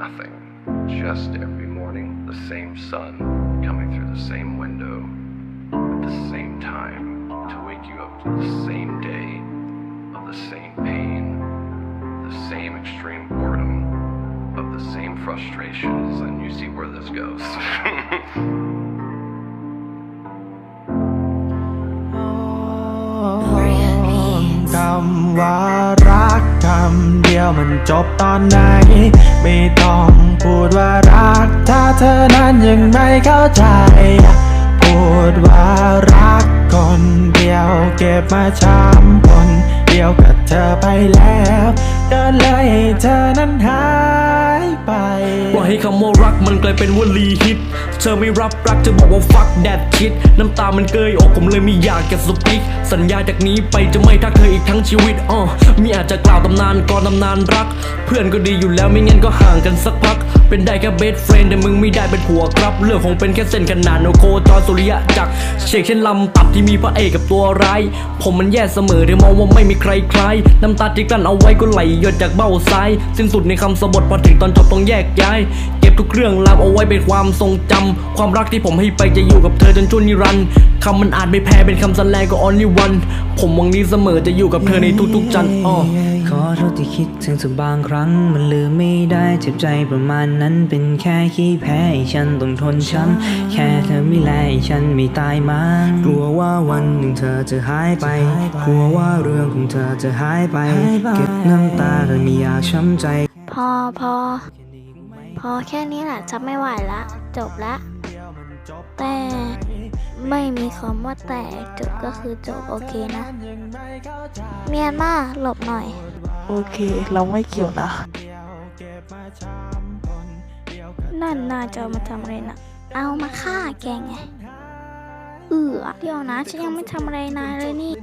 nothing. Just every morning, the same sun coming through the same window at the same time to wake you up to the same day of the same pain, the same extreme boredom, of the same frustrations, and you see where this goes. คำว่ารักคำเดียวมันจบตอนไหน ไม่ต้องพูดว่ารัก ถ้าเธอนั้นยังไม่เข้าใจ พูดว่ารักคนเดียวเก็บมาช้ำคนเดียวกับเธอไปแล้ว เดินเลยให้เธอนั้นหายไป ว่าให้คำว่ารักมันกลายเป็นวลีฮิต เธอไม่รับรักเธอบอกว่า fuck that shit น้ำตามันเกยอกผมเลยไม่อยากจะสปิกสัญญาจากนี้ไปจะไม่ทักเธออีกทั้งชีวิตอ๋อมีอาจจะกล่าวตำนานก่อนตำนานรัก เพื่อนก็ดีอยู่แล้วไม่งั้นก็ห่างกันสักพัก เป็นได้แค่เบสเฟรนแต่มึงไม่ได้เป็นผัวครับเรื่องคงเป็นแค่เส้นขนานโนโคจรสุริยะจักรเชกเช่นลำตับที่มีพระเอกกับตัวร้าย ผมมันแย่เสมอที่มองว่าไม่มีใครคล้าย น้ำตาที่กลั้นเอาไว้ก็ไหลหยดจากเบ้าซ้าย สิ้นสุดในคำสบทพอถึงตอนจบต้องแยกย้าย เก็บทุกเรื่องราวเอาไว้เป็นความทรงจำความรักที่ผมให้ไปจะอยู่กับเธอจนชั่วนิรันดร์คำมันอาจไม่แพ้เป็นคำแสลงก็ only one ผมหวังนี้เสมอจะอยู่กับเธอในทุกๆจันทร์อ้อ ขอโทษที่คิดถึงสักบางครั้ง มันลืมไม่ได้เจ็บใจประมาณนั้นเป็นแค่ขี้แพ้ให้ฉันต้องทนช้ำแค่เธอไม่แลให้ฉันไม่ตายมั้งกลัวว่าวันหนึ่งเธอจะหายไป กลัวว่าเรื่องของเธอจะหายไป เก็บน้ำตาแต่ไม่อยากช้ำใจ พอพอพอแค่นี้แหละจะไม่ไหวละ จบละแต่ ไม่มีคำว่าแต่จบก็คือจบโอเคนะ เมียนมาหลบหน่อย โอเค เราไม่เกี่ยวนะ นั่นน่าจะเอามาทำอะไรนะ เอามาฆ่าแกไง เออเดี๋ยวนะ ฉันยังไม่ทำอะไรนายเลยนี่